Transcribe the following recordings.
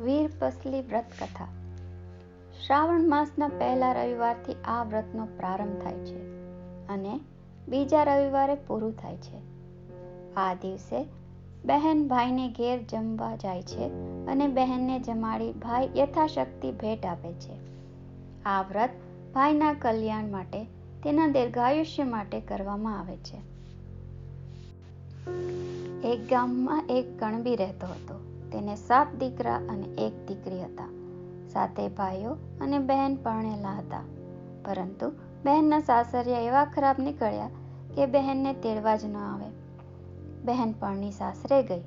વીર પસલી વ્રત કથા. શ્રાવણ માસના પહેલા રવિવારથી આ વ્રતનો પ્રારંભ થાય છે અને બીજા રવિવારે પૂરું થાય છે. આ દિવસે બહેન ભાઈને ઘેર જમવા જાય છે અને બહેનને જમાડી ભાઈ યથાશક્તિ ભેટ આપે છે. આ વ્રત ભાઈના કલ્યાણ માટે, તેના દીર્ઘાયુષ્ય માટે કરવામાં આવે છે. એક ગામમાં એક કણબી રહેતો હતો. તેને સાત દીકરા અને એક દીકરી હતા. સાતે ભાઈઓ અને બહેન પરણેલા હતા. પરંતુ બહેનના સાસરિયા એવા ખરાબ નીકળ્યા કે બહેનને તેડવા જ ન આવે. બહેન પરણી સાસરે ગઈ.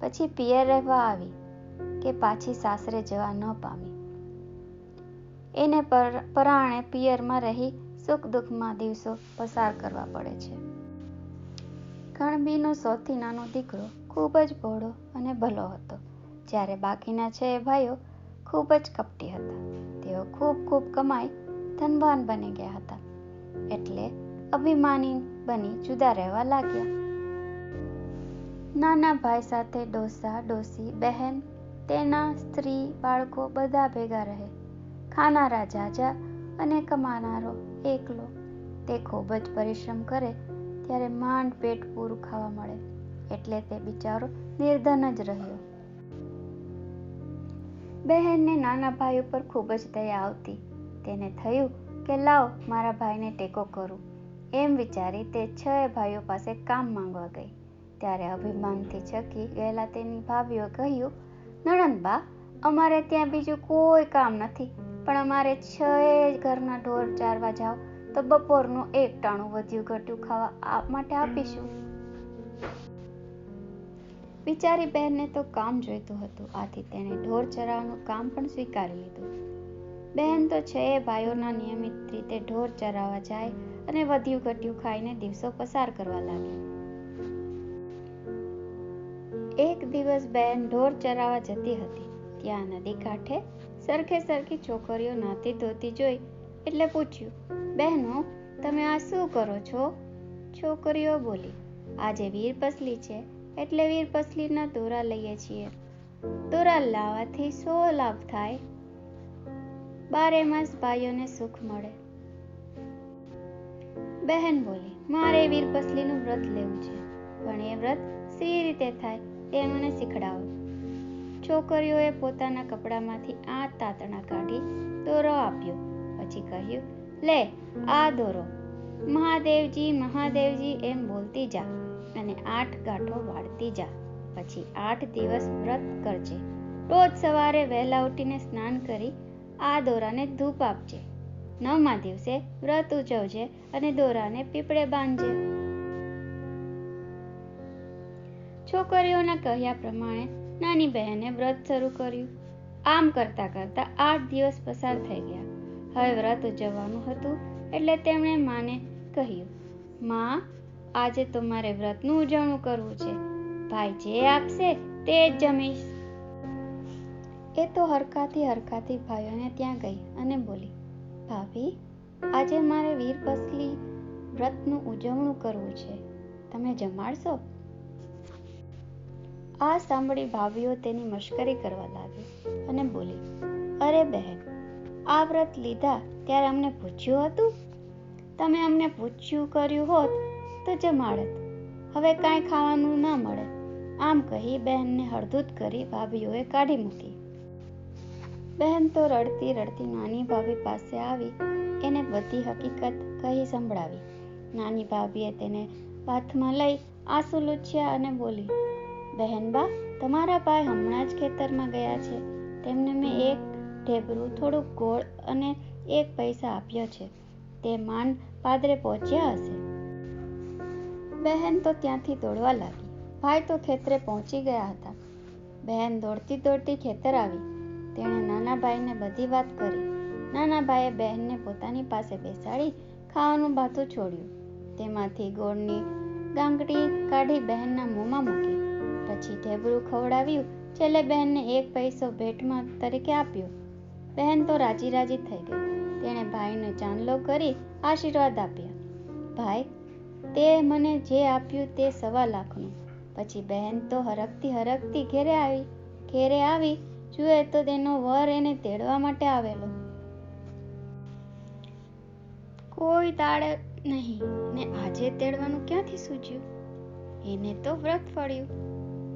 પછી પિયર રહેવા આવી કે પાછી સાસરે જવા ન પામી. એને પર, પરાણે પિયરમાં રહી સુખ દુઃખમાં દિવસો પસાર કરવા પડે છે. ગણબીનો સૌથી નાનો દીકરો ખૂબ જ ભોળો અને ભલો હતો. જ્યારે બાકીના છ ભાઈઓ ખૂબ જ કપટી હતા. તેઓ ખૂબ ખૂબ કમાઈ ધનવાન બની ગયા હતા. એટલે અભિમાની બની જુદા રહેવા લાગ્યા. નાના ભાઈ સાથે ડોસા, ડોસી, બહેન, તેના સ્ત્રી, બાળકો બધા ભેગા રહે. ખાનારા જાજા અને કમાનારો એકલો. તે ખૂબ જ પરિશ્રમ કરે ત્યારે માંડ પેટ પૂરું ખાવા મળે. એટલે તે બિચારો નિર્ધન જ રહ્યો. બહેનને નાના ભાઈ ઉપર ખૂબ જ દયા આવતી. તેને થયું કે લાવ મારા ભાઈને ટેકો કરું. એમ વિચારી તે છ ભાઈઓ પાસે કામ માંગવા ગઈ. ત્યારે અભિમાનથી છકી ગયેલા તેની ભાભીઓ કહ્યું નણંદબા અમારે ત્યાં બીજું કોઈ કામ નથી, પણ અમારે છ ઘરના ઢોર ચારવા જાઓ. તો બપોરનું એક ટાણું વધ્યું ઘટ્યું ખાવા માટે આપીશું. બિચારી બહેનને તો કામ જોઈતું હતું. આથી તેણે ઢોર ચરાવવાનું કામ પણ સ્વીકારી લીધું. બહેન તો છ ભાઈઓના નિયમિત રીતે ઢોર ચરાવવા જાય અને વધ્યું ઘટ્યું ખાઈને દિવસો પસાર કરવા લાગી. એક દિવસ બહેન ઢોર ચરાવવા જતી હતી. ત્યાં નદી કાંઠે સરખે સરખી છોકરીઓ નાતી ધોતી જોઈ એટલે પૂછ્યું, બહેનો, તમે આ શું કરો છો? છોકરીઓ, બોલી, આજે વીર પસલી છે, એટલે વીર પસલીના દોરા લઈએ છીએ. દોરા લાવવાથી સો લાભ થાય? બારે માસ ભાઈઓને સુખ મળે. બહેન બોલી, મારે વીર પસલીનું વ્રત લેવું છે, પણ એ વ્રત સી રીતે થાય તે મને શીખડાવો. છોકરીઓએ પોતાના કપડામાંથી આ તાતણા કાઢી દોરો આપ્યો. પછી કહ્યું, લે, આ દોરો. મહાદેવજી મહાદેવજી, એમ બોલતી જા અને આઠ ગાંઠો વાળતી જા. પછી આઠ દિવસ વ્રત કરજે. રોજ સવારે વહેલા ઉઠીને સ્નાન કરી આ દોરાને ધૂપ આપજે. નવમા દિવસે વ્રત ઉજવજે અને દોરાને પીપળે બાંધજે. છોકરીઓના કહ્યા પ્રમાણે નાની બહેને વ્રત શરૂ કર્યું. આમ કરતા કરતા આઠ દિવસ પસાર થઈ ગયા. હવે વ્રત ઉજવવાનું હતું એટલે તેમણે માને કહ્યું, માં, આજે તો વ્રતનું ઉજવણું કરવું છે. ભાઈ જે આપશે તે જ જમીશ. એ તો હરખાથી હરખાથી ભાઈઓને ત્યાં ગઈ અને બોલી, ભાભી, આજે મારે વીર પસલી વ્રતનું ઉજવણું કરવું છે. તમે જમાડશો? આ સાંભળી ભાભીઓ તેની મશ્કરી કરવા લાગી અને બોલી, અરે બહેન આ વ્રત લીધા ત્યારે અમને પૂછ્યું હતું? તમે અમને પૂછ્યું કર્યું હોત તો જમાડત હવે કાંઈ ખાવાનું ના મળે. આમ કહી બહેનને હળદૂત કરી ભાભીઓએ કાઢી મૂકી. બહેન તો રડતી રડતી નાની ભાભી પાસે આવી, એને બધી હકીકત કહી સંભળાવી. નાની ભાભીએ તેને હાથમાં લઈ આંસુ લૂછ્યા અને બોલી બહેનબા તમારા ભાઈ હમણાં જ ખેતરમાં ગયા છે. તેમને મેં એક ઢેબરું થોડુંક ગોળ અને એક પૈસા આપ્યો છે. તે માંડ પાદરે પહોંચ્યા હશે. બહેન તો ત્યાંથી દોડવા લાગી. ભાઈ તો ખેતરે પહોંચી ગયા હતા. બહેન દોડતી દોડતી ખેતર આવી. તેણે નાના ભાઈને બધી વાત કરી. નાના ભાઈએ બહેનને પોતાની પાસે બેસાડી ખાવાનું ભાથું છોડ્યું. તેમાંથી ગોળની ગાંગડી કાઢી બહેનના મોંમાં મૂકી. પછી ઢેબરું ખવડાવ્યું. છેલ્લે બહેનને એક પૈસો ભેટમાં તરીકે આપ્યો. બહેન તો રાજી રાજી થઈ ગઈ. તેણે ભાઈને ચાંદલો કરી આશીર્વાદ આપ્યા. ભાઈ, તે મને જે આપ્યું તે સવા લાખનું. પછી બહેન તો હરકતી હરકતી ઘેરે આવી. ઘેરે આવી, જુએ તો તેનો વર એને તેડવા માટે આવેલો. કોઈ તાળે નહીં. ને આજે તેડવાનું ક્યાંથી સૂચ્યું એને તો વ્રત ફળ્યું.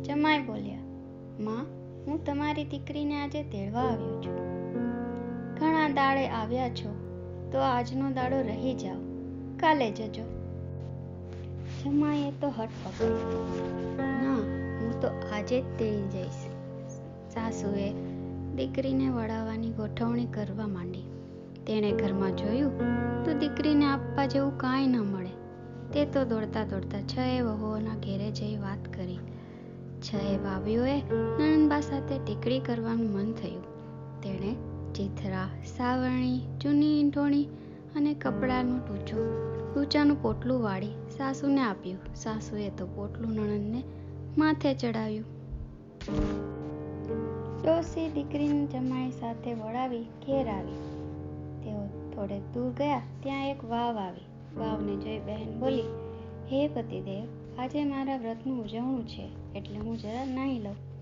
જમાઈ બોલ્યા, માં, હું તમારી દીકરીને આજે તેડવા આવ્યો છું. દાડે આવ્યા છો, તો આજનો દાડો રહી જાઓ, કાલે જજો. જમાએ તો હટ ના, હું તો આજે જ તેડી જઈશ. સાસુએ દીકરીને વળાવવાની ગોઠવણી કરવા માંડી. તેણે ઘરમાં જોયું, તો દીકરીને આપવા જેવું કાંઈ ન મળે. તે તો દોડતા દોડતા છ એ વહુઓના ઘેરે જઈ વાત કરી. છ એ ભાભીઓએ નણંદબા સાથે ટીકડી કરવાનું મન થયું. તેણે ચીથરા, સાવરણી, ચૂની ઈંઠોણી અને કપડાનું ટૂચો. ટૂચાનું પોટલું વાળી સાસુને આપ્યું. સાસુએ તો પોટલું નણંદને માથે ચડાવ્યું ડોસી દીકરીને જમાઈ સાથે વળાવી ઘેર આવી. તેઓ થોડે દૂર ગયા, ત્યાં એક વાવ આવી. વાવને જોઈ બહેન બોલી, હે પતિદેવ, આજે મારા વ્રતનું ઉજવણું છે, એટલે હું જરા નાહી લઉં.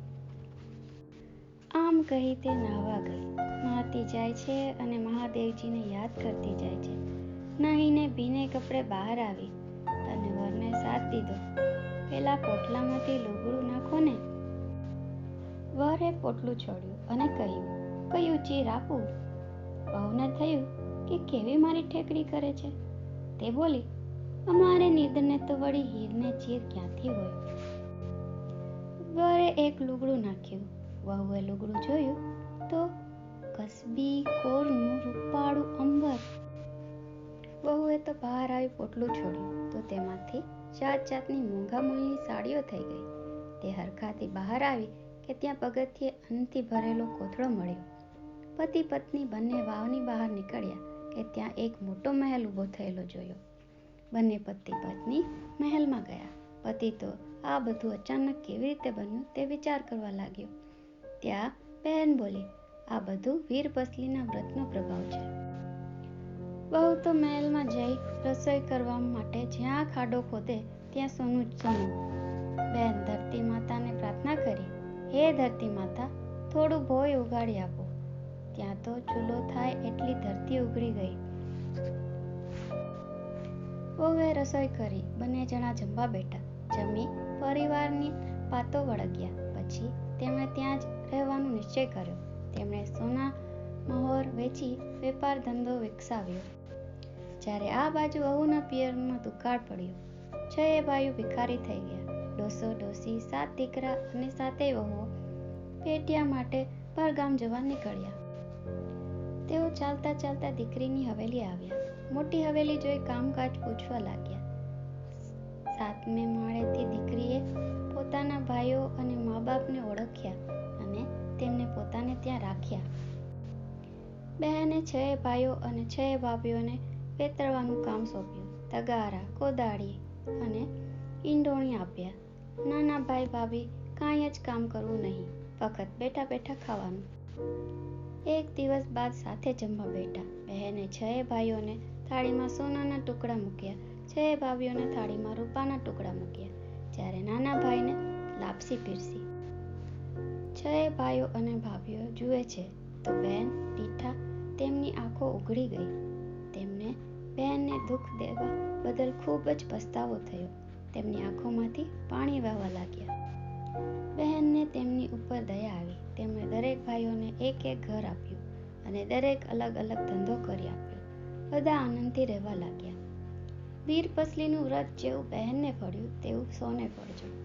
આમ કહી તે નાહવા ગઈ. નહાતી જાય છે અને મહાદેવજીને યાદ કરતી જાય છે. નાહીને ભીને કપડે બહાર આવી. અને વરને સાથ દીધો. પેલા પોટલામાંથી લુગડું નાખો ને. વરે પોટલું છોડ્યું અને કહ્યું, કયું ચીર આપું? વહુને થયું કે કેવી મારી ઠેકડી કરે છે? તે બોલી, અમારે નિર્દને તો વળી હીરને ચીર ક્યાંથી હોય? વરે એક લુગડું નાખ્યું. વહુએ લુગડું જોયું તો કસબી, કોરનું, રૂપાળું, અંબર. વહુએ તો બહાર આવી પોટલું છોડ્યું તો તેમાંથી જાત જાતની મોંઘા મૂલની સાડીઓ થઈ ગઈ. તે હરખાથી બહાર આવી કે ત્યાં પગથિયે અન્નથી ભરેલો કોથળો મળ્યો. પતિ પત્ની બંને વાવની બહાર નીકળ્યા કે ત્યાં એક મોટો મહેલ ઊભો થયેલો જોયો. બંને પતિ પત્ની મહેલમાં ગયા. પતિ તો આ બધું અચાનક કેવી રીતે બન્યું તે વિચાર કરવા લાગ્યો. ત્યાં બહેન બોલી. આ બધું વીર પસલીના વ્રતનો પ્રભાવ છે. બહુ તો મહેલમાં જઈ રસોઈ કરવા માટે જ્યાં ખાડો ખોદે, ત્યાં સોનું જ સોનું. ધરતી માતાને પ્રાર્થના કરી, હે ધરતી માતા, થોડું ભોય ઉગાડી આપો. ત્યાં તો ચૂલો થાય એટલી ધરતી ઉઘડી ગઈ. વહુએ રસોઈ કરી, બંને જણા જમવા બેઠા. જમી પરિવારની પાતો વળગ્યા. પછી તેમણે ત્યાં જ રહેવાનો નિશ્ચય કર્યો. તેમણે સોના મહોર વેચી વેપાર ધંધો વિકસાવ્યો. જ્યારે આ બાજુ વહુના પિયરમાં દુકાળ પડ્યો છ એ ભાઈઓ ભિખારી થઈ ગયા. ડોસો, ડોસી, સાત દીકરા અને સાતેય વહુઓ પેટિયા માટે પરગામ જવા નીકળ્યા. તેઓ ચાલતા ચાલતા દીકરીની હવેલી આવ્યા. મોટી હવેલી જોઈ કામકાજ પૂછવા લાગ્યા. સાતમે માળેથી દીકરીએ પોતાના ભાઈઓ અને મા બાપને ઓળખ્યા. અને તેમને પોતાને ત્યાં રાખ્યા. બહેને છ ભાઈઓ અને છ ભાભીઓને પેતરવાનું કામ સોંપ્યું. તગારા, કોદાળી અને ઈંડોણી આપ્યા. નાના ભાઈ ભાભી કાંઈ જ કામ કરવું નહીં. ફક્ત બેઠા બેઠા ખાવાનું. એક દિવસ બાદ સાથે જમવા બેઠા. બહેને છ ભાઈઓને થાળીમાં સોનાના ટુકડા મૂક્યા. છ ભાભીઓને થાળીમાં રૂપાના ટુકડા મૂક્યા. જ્યારે નાના ભાઈને લાપસી પીરસી. છ ભાઈઓ અને ભાભીઓ જુએ છે તો બહેન રીઠા તેમની આંખો ઉઘડી ગઈ. તેમને બહેનને દુઃખ દેવા બદલ ખૂબ જ પસ્તાવો થયો. તેમની આંખોમાંથી પાણી વહેવા લાગ્યા. બહેનને તેમની ઉપર દયા આવી. તેમણે દરેક ભાઈઓને એક એક ઘર આપ્યું અને દરેક અલગ અલગ ધંધો કરી આપ્યો. બધા આનંદથી રહેવા લાગ્યા. વીર પસલીનું વ્રત જેવું બહેનને ફળ્યું તેવું સૌને ફળજો